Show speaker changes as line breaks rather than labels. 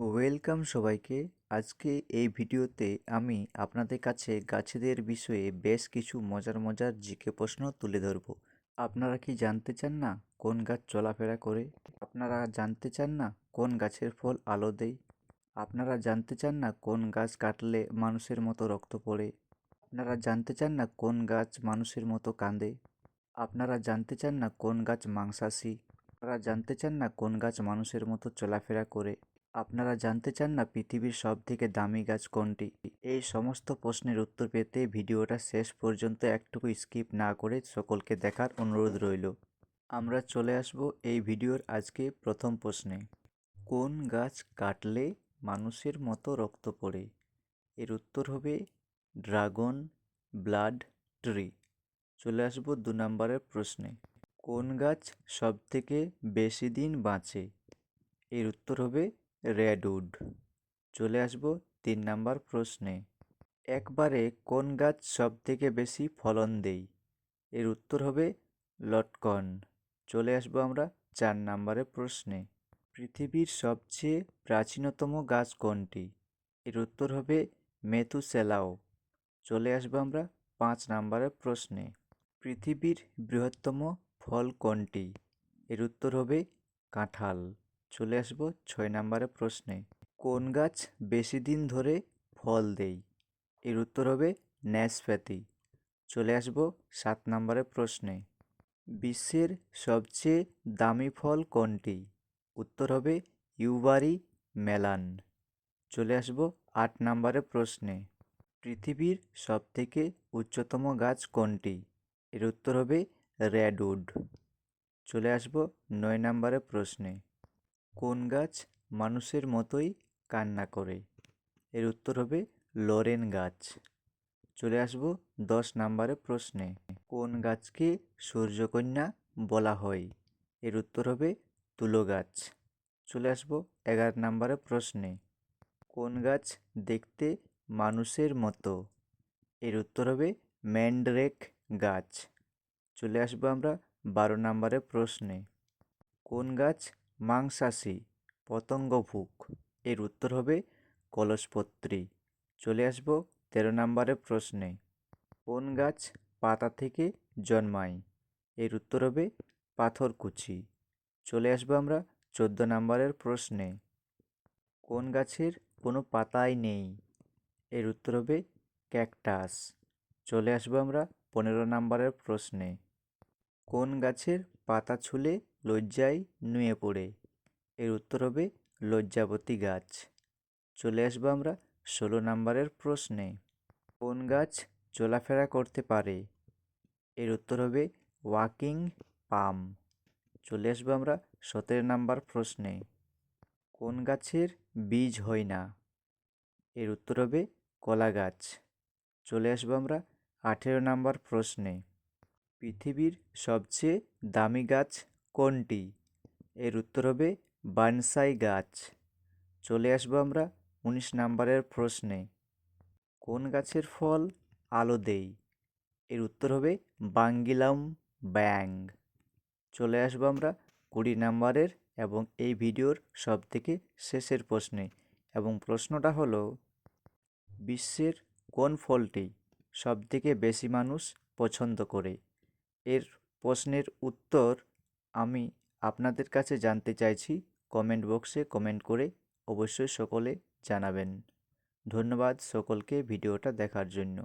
Welcome সবাইকে। আজকে এই ভিডিওতে আমি আপনাদের কাছে গাছেদের বিষয়ে বেশ কিছু মজার মজার জিকে প্রশ্ন তুলে ধরব। আপনারা কি জানতে চান না কোন গাছ চলাফেরা করে? আপনারা জানতে চান না কোন গাছের ফল আলো দেয়? আপনারা জানতে চান না কোন গাছ কাটলে মানুষের মতো রক্ত পড়ে? আপনারা জানতে চান না কোন গাছ মানুষের মতো কাঁদে? আপনারা জানতে চান না কোন গাছ মাংসাশী? আপনারা জানতে চান না কোন গাছ মানুষের মতো চলাফেরা করে? আপনারা জানতে চান না পৃথিবীর সবথেকে দামি গাছ কোনটি? এই সমস্ত প্রশ্নের উত্তর পেতে ভিডিওটা শেষ পর্যন্ত একটুকু স্কিপ না করে সকলকে দেখার অনুরোধ রইল। আমরা চলে আসব এই ভিডিওর আজকে প্রথম প্রশ্নে। কোন গাছ কাটলে মানুষের মতো রক্ত পড়ে? এর উত্তর হবে ড্রাগন ব্লাড ট্রি। চলে আসব দু নম্বরের প্রশ্নে। কোন গাছ সবথেকে বেশি দিন বাঁচে? এর উত্তর হবে রেডউড চলে আসব তিন নাম্বার প্রশ্নে। একবারে কোন গাছ সবথেকে বেশি ফলন দেয়? এর উত্তর হবে লটকন। চলে আসব আমরা চার নাম্বারের প্রশ্নে। পৃথিবীর সবচেয়ে প্রাচীনতম গাছ কোনটি? এর উত্তর হবে মেথুসেলাও। চলে আসব আমরা পাঁচ নাম্বারের প্রশ্নে। পৃথিবীর বৃহত্তম ফল কোনটি? এর উত্তর হবে কাঁঠাল। চলে আসব ছয় নম্বরের প্রশ্নে। কোন গাছ বেশি দিন ধরে ফল দেয়? এর উত্তর হবে ন্যাসপ্যাতি চলে আসব সাত নম্বরের প্রশ্নে। বিশ্বের সবচেয়ে দামি ফল কোনটি? উত্তর হবে ইউবারি মেলান। চলে আসব আট নম্বরের প্রশ্নে। পৃথিবীর সবথেকে উচ্চতম গাছ কোনটি? এর উত্তর হবে রেডউড চলে আসব নয় নম্বরের প্রশ্নে। কোন গাছ মানুষের মতোই কান্না করে? এর উত্তর হবে লরেন গাছ। চলে আসব দশ নম্বরের প্রশ্নে। কোন গাছকে সূর্যকন্যা বলা হয়? এর উত্তর হবে তুলো গাছ। চলে আসব এগারো নম্বরের প্রশ্নে। কোন গাছ দেখতে মানুষের মতো? এর উত্তর হবে ম্যান্ড্রেক গাছ। চলে আসব আমরা বারো নম্বরের প্রশ্নে। কোন গাছ মাংসাশী পতঙ্গভুক এর উত্তর হবে কলসপত্রী। চলে আসব তেরো নম্বরের প্রশ্নে। কোন গাছ পাতা থেকে জন্মায়? এর উত্তর হবে পাথরকুচি। চলে আসব আমরা চোদ্দ নম্বরের প্রশ্নে। কোন গাছের কোনো পাতাই নেই? এর উত্তর হবে ক্যাকটাস। চলে আসব আমরা পনেরো নম্বরের প্রশ্নে। কোন গাছের পাতা ছুলে লজ্জায় নুয়ে পড়ে? এর উত্তর হবে লজ্জাবতী গাছ। চলে আসব আমরা ষোলো নম্বরের প্রশ্নে। কোন গাছ চলাফেরা করতে পারে? এর উত্তর হবে ওয়াকিং পাম। চলে আসব আমরা সতেরো নম্বর প্রশ্নে। কোন গাছের বীজ হয় না? এর উত্তর হবে কলা গাছ। চলে আসব আমরা আঠেরো নম্বর প্রশ্নে। পৃথিবীর সবচেয়ে দামি গাছ কোনটি? এর উত্তর হবে বানসাই গাছ। চলে আসব আমরা উনিশ নাম্বারের প্রশ্নে। কোন গাছের ফল আলো দেই এর উত্তর হবে বাঙ্গিলাম ব্যাং চলে আসব আমরা কুড়ি নাম্বারের এবং এই ভিডিওর সব থেকে শেষের প্রশ্নে। এবং প্রশ্নটা হলো, বিশ্বের কোন ফলটি সবথেকে বেশি মানুষ পছন্দ করে? এর প্রশ্নের উত্তর আমি আপনাদের কাছে জানতে চাইছি। কমেন্ট বক্সে কমেন্ট করে অবশ্যই সকলে জানাবেন। ধন্যবাদ সকলকে ভিডিওটা দেখার জন্য।